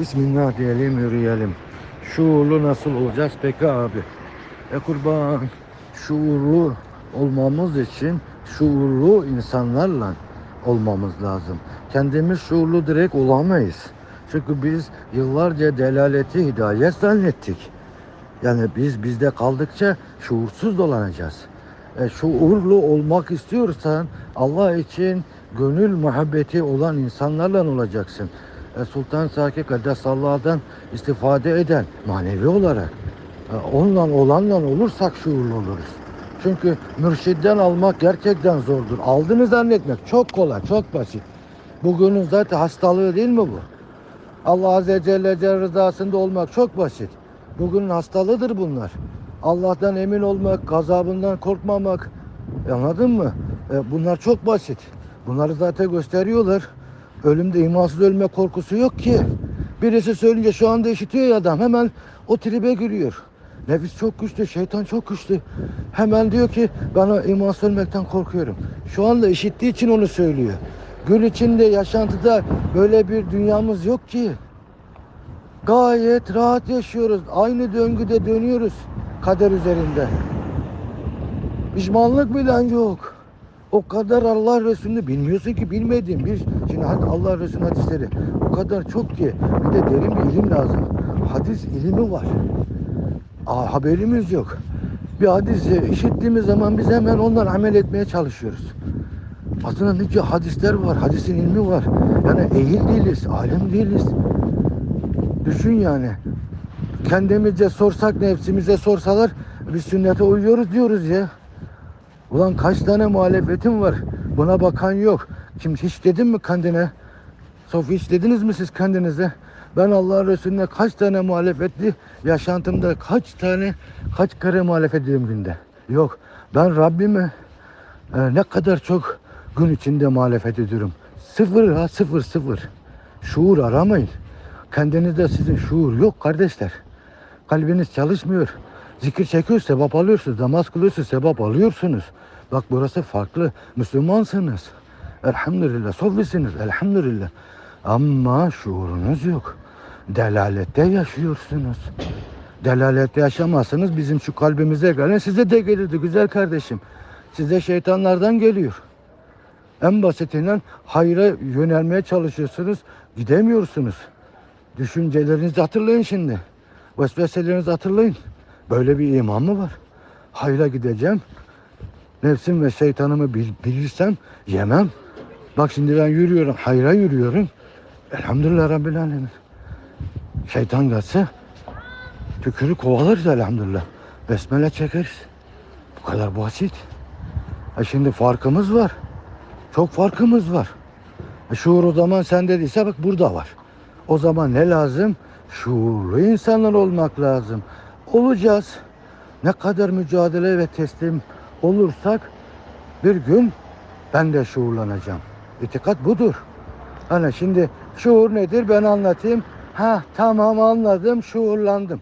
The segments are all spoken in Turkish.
Bismillah diyelim yürüyelim. Şuurlu nasıl olacağız peki abi? E kurban şuurlu olmamız için şuurlu insanlarla olmamız lazım. Kendimiz şuurlu direkt olamayız. Çünkü biz yıllarca delaleti hidayet zannettik. Yani biz bizde kaldıkça şuursuz dolanacağız. E, şuurlu olmak istiyorsan Allah için gönül muhabbeti olan insanlarla olacaksın. E, Sultan Saki Kaddesallahu istifade eden manevi olarak e, onunla olanla olursak şuurlu oluruz. Çünkü mürşidden almak gerçekten zordur. Aldığını zannetmek çok kolay, çok basit. Bugünün zaten hastalığı değil mi bu? Allah Azze Celle Celle rızasında olmak çok basit. Bugünün hastalığıdır bunlar. Allah'tan emin olmak, gazabından korkmamak. E, Anladın mı? E, bunlar çok basit. Bunları zaten gösteriyorlar. Ölümde imansız ölme korkusu yok ki. Birisi söyleyince şu anda işitiyor ya adam hemen o tribe giriyor. Nefis çok güçlü, şeytan çok güçlü. Hemen diyor ki ben imansız ölmekten korkuyorum. Şu anda işittiği için onu söylüyor. Gün içinde, yaşantıda böyle bir dünyamız yok ki. Gayet rahat yaşıyoruz. Aynı döngüde dönüyoruz kader üzerinde. Pişmanlık bile yok. O kadar Allah Resulü'nü bilmiyorsun ki bilmediğin bir hadi Allah Resulü hadisleri o kadar çok ki bir de derin bir ilim lazım. Hadis ilimi var. Aa, haberimiz yok. Bir hadisi işittiğimiz zaman biz hemen ondan amel etmeye çalışıyoruz. Aslında nice hadisler var, hadisin ilmi var. Yani ehil değiliz, alim değiliz. Düşün yani. Kendimizce sorsak nefsimize sorsalar biz sünnete uyuyoruz diyoruz ya. Ulan kaç tane muhalefetim var. Buna bakan yok. Şimdi hiç dedin mi kendine? Sofi hiç dediniz mi siz kendinize? Ben Allah Resulüne kaç tane muhalefetli yaşantımda kaç tane kaç kere muhalefet ediyorum günde? Yok. Ben Rabbime e, ne kadar çok gün içinde muhalefet ediyorum. Sıfır ha sıfır sıfır. Şuur aramayın. Kendinizde sizin şuur yok kardeşler. Kalbiniz çalışmıyor. Zikir çekiyor sevap alıyorsunuz. Namaz kılıyorsunuz sevap alıyorsunuz. Bak burası farklı. Müslümansınız. Elhamdülillah. Sofisiniz. Elhamdülillah. Ama şuurunuz yok. Delalette yaşıyorsunuz. Delalette yaşamazsanız bizim şu kalbimize gelen size de gelirdi güzel kardeşim. Size şeytanlardan geliyor. En basitinden hayra yönelmeye çalışıyorsunuz. Gidemiyorsunuz. Düşüncelerinizi hatırlayın şimdi. Vesveselerinizi hatırlayın. Böyle bir iman mı var? Hayra gideceğim. Nefsim ve şeytanımı bil- bilirsem yemem. Bak şimdi ben yürüyorum, hayra yürüyorum. Elhamdülillah Rabbil Alemin. Şeytan gelse tükürü kovalarız elhamdülillah. Besmele çekeriz. Bu kadar basit. E şimdi farkımız var. Çok farkımız var. E şuur o zaman sende değilse bak burada var. O zaman ne lazım? Şuurlu insanlar olmak lazım. Olacağız. Ne kadar mücadele ve teslim olursak bir gün ben de şuurlanacağım. İtikat budur. Hani şimdi şuur nedir ben anlatayım. Ha tamam anladım şuurlandım.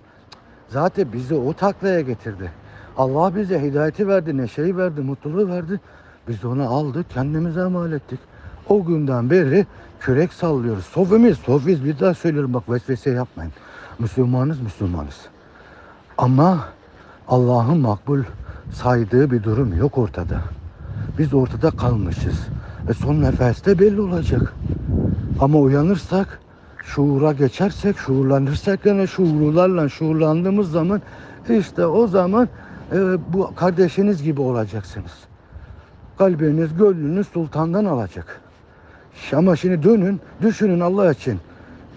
Zaten bizi o taklaya getirdi. Allah bize hidayeti verdi, neşeyi verdi, mutluluğu verdi. Biz onu aldık, kendimize mal ettik. O günden beri kürek sallıyoruz. Sofimiz, sofiz bir daha söylüyorum bak vesvese yapmayın. Müslümanız, Müslümanız. Ama Allah'ın makbul saydığı bir durum yok ortada. Biz ortada kalmışız. E son nefeste belli olacak. Ama uyanırsak, şuura geçersek, şuurlanırsak yani şuurlularla şuurlandığımız zaman işte o zaman e, bu kardeşiniz gibi olacaksınız. Kalbiniz, gönlünüz sultandan alacak. Ama şimdi dönün, düşünün Allah için.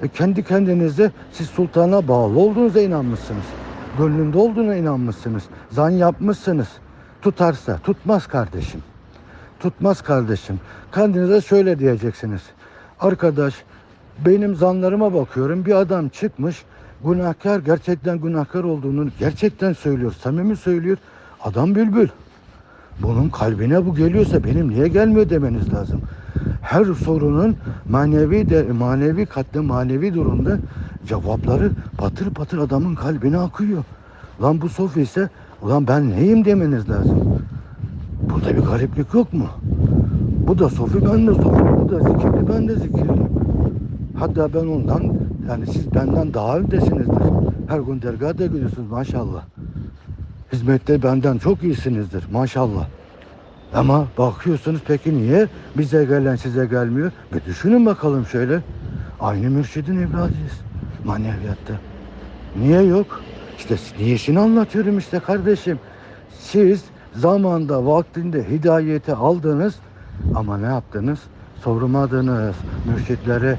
E kendi kendinize siz sultana bağlı olduğunuza inanmışsınız. Gönlünde olduğuna inanmışsınız. Zan yapmışsınız. Tutarsa, tutmaz kardeşim. Tutmaz kardeşim. Kendinize şöyle diyeceksiniz. Arkadaş benim zanlarıma bakıyorum. Bir adam çıkmış günahkar gerçekten günahkar olduğunu gerçekten söylüyor. Samimi söylüyor. Adam bülbül. Bunun kalbine bu geliyorsa benim niye gelmiyor demeniz lazım. Her sorunun manevi de manevi katta manevi durumda cevapları patır patır adamın kalbine akıyor. Lan bu sofi ise ulan ben neyim demeniz lazım. Burada bir gariplik yok mu? Bu da sofi ben de sofi. Bu da zikirli ben de zikirli. Hatta ben ondan yani siz benden daha öndesinizdir. Her gün dergaha da gidiyorsunuz maşallah. Hizmette benden çok iyisinizdir maşallah. Ama bakıyorsunuz peki niye bize gelen size gelmiyor? Bir düşünün bakalım şöyle. Aynı mürşidin evladıyız maneviyatta. Niye yok? İşte niyesini anlatıyorum işte kardeşim. Siz zamanda vaktinde hidayeti aldınız ama ne yaptınız? Sormadınız, mürşitlere e,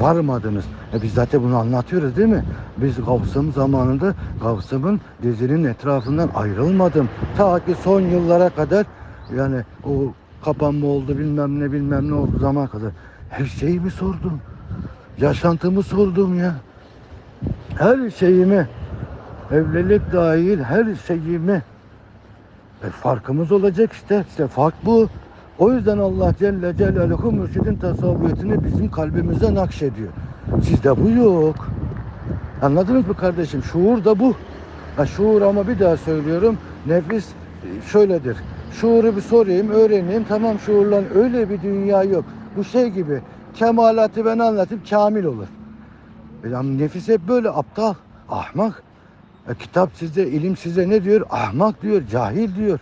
varmadınız. E biz zaten bunu anlatıyoruz değil mi? Biz Gavsım zamanında Gavsım'ın dizinin etrafından ayrılmadım. Ta ki son yıllara kadar yani o kapanma oldu bilmem ne bilmem ne oldu zaman kadar. Her şeyimi sordum. Yaşantımı sordum ya. Her şeyimi. Evlilik dahil her şeyimi. E farkımız olacak işte. İşte fark bu. O yüzden Allah Celle Celaluhu mürşidin tasavvufiyetini bizim kalbimize nakşediyor. Sizde bu yok. Anladınız mı kardeşim? Şuur da bu. Ha, şuur ama bir daha söylüyorum. Nefis şöyledir. Şuuru bir sorayım, öğreneyim. Tamam şuurlan öyle bir dünya yok. Bu şey gibi. Kemalatı ben anlatayım, kamil olur. E, ama nefis hep böyle aptal, ahmak. E, kitap size, ilim size ne diyor? Ahmak diyor, cahil diyor.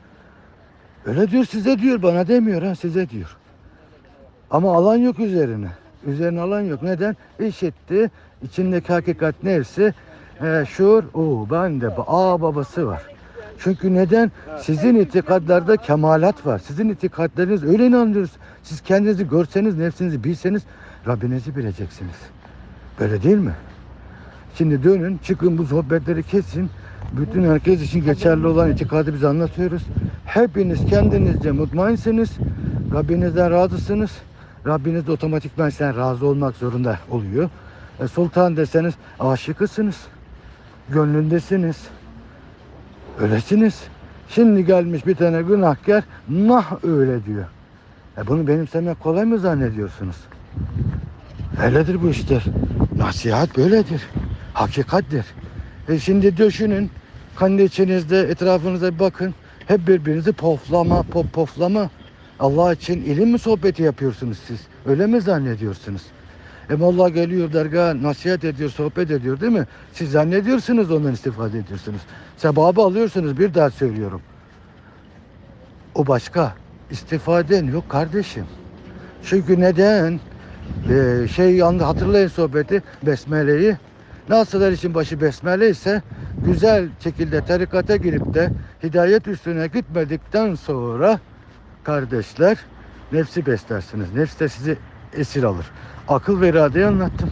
Öyle diyor size diyor, bana demiyor ha size diyor. Ama alan yok üzerine. Üzerine alan yok. Neden? İşitti. İçindeki hakikat neyse e, şuur, o bende a babası var. Çünkü neden? Sizin itikadlarda kemalat var. Sizin itikadlarınız öyle inanıyoruz. Siz kendinizi görseniz, nefsinizi bilseniz Rabbinizi bileceksiniz. Böyle değil mi? Şimdi dönün, çıkın bu sohbetleri kesin. Bütün herkes için geçerli olan itikadı biz anlatıyoruz. Hepiniz kendinizce mutmainsiniz. Rabbinizden razısınız. Rabbiniz de otomatikman sen razı olmak zorunda oluyor. E, sultan deseniz aşıkısınız. Gönlündesiniz. Öylesiniz. Şimdi gelmiş bir tane günahkar nah öyle diyor. E bunu benimsemek kolay mı zannediyorsunuz? Öyledir bu işler. Nasihat böyledir. Hakikattir. E şimdi düşünün. Kendi içinizde etrafınıza bir bakın. Hep birbirinizi poflama, pop poflama. Allah için ilim mi sohbeti yapıyorsunuz siz? Öyle mi zannediyorsunuz? E Allah geliyor dergaha nasihat ediyor, sohbet ediyor değil mi? Siz zannediyorsunuz ondan istifade ediyorsunuz. Sevabı alıyorsunuz bir daha söylüyorum. O başka. İstifaden yok kardeşim. Çünkü neden? Ee, şey hatırlayın sohbeti Besmele'yi. Nasıl her işin başı Besmele ise güzel şekilde tarikata girip de hidayet üstüne gitmedikten sonra kardeşler nefsi beslersiniz. Nefs de sizi esir alır. Akıl ve iradeyi anlattım.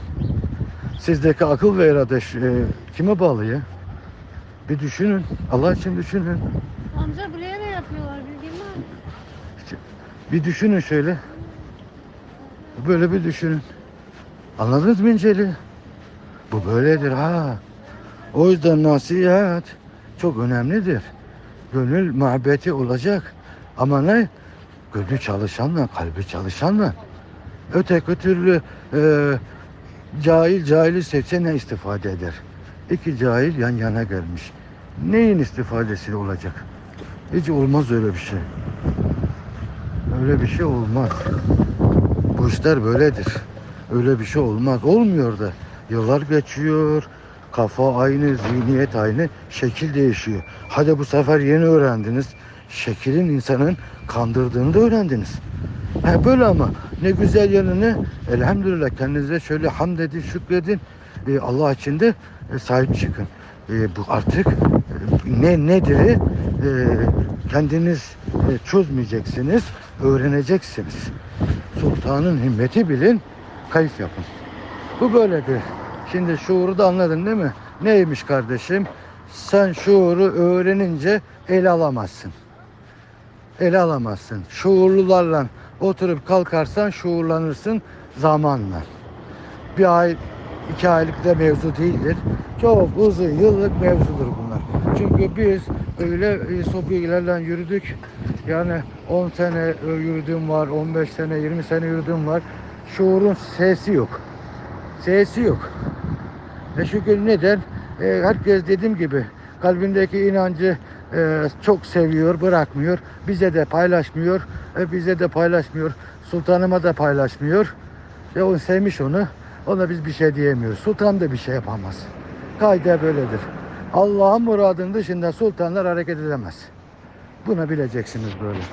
Sizdeki akıl ve irade e, kime bağlı ya? Bir düşünün. Allah için düşünün. Amca buraya ne yapıyorlar bilgin var mı? Bir düşünün şöyle. Böyle bir düşünün. Anladınız mı İnceli? Bu böyledir ha. O yüzden nasihat çok önemlidir. Gönül muhabbeti olacak. Ama ne? Gönlü çalışanla, kalbi çalışanla. Öteki türlü e, cahil cahili seçse ne istifade eder? İki cahil yan yana gelmiş. Neyin istifadesi olacak? Hiç olmaz öyle bir şey. Öyle bir şey olmaz. Bu işler böyledir. Öyle bir şey olmaz. Olmuyor da. Yıllar geçiyor. Kafa aynı, zihniyet aynı, şekil değişiyor. Hadi bu sefer yeni öğrendiniz. Şekilin insanın kandırdığını da öğrendiniz. He böyle ama ne güzel yanını elhamdülillah kendinize şöyle hamd edin, şükredin. Ee, Allah için de e, sahip çıkın. Ee, bu artık e, ne nedir? E, kendiniz e, çözmeyeceksiniz, öğreneceksiniz. Sultanın himmeti bilin, kayıt yapın. Bu böyledir. Şimdi şuuru da anladın değil mi? Neymiş kardeşim? Sen şuuru öğrenince ele alamazsın. Ele alamazsın. Şuurlularla oturup kalkarsan şuurlanırsın zamanla. Bir ay, iki aylık da mevzu değildir. Çok uzun yıllık mevzudur bunlar. Çünkü biz öyle e, sofiyelerle yürüdük. Yani 10 sene yürüdüğüm var, 15 sene, 20 sene yürüdüğüm var. Şuurun sesi yok. Sesi yok. E çünkü neden? E, herkes dediğim gibi kalbindeki inancı e, çok seviyor, bırakmıyor. Bize de paylaşmıyor. E, bize de paylaşmıyor. Sultanıma da paylaşmıyor. E, o sevmiş onu. Ona biz bir şey diyemiyoruz. Sultan da bir şey yapamaz. Kaide böyledir. Allah'ın muradının dışında sultanlar hareket edemez. Bunu bileceksiniz böyle.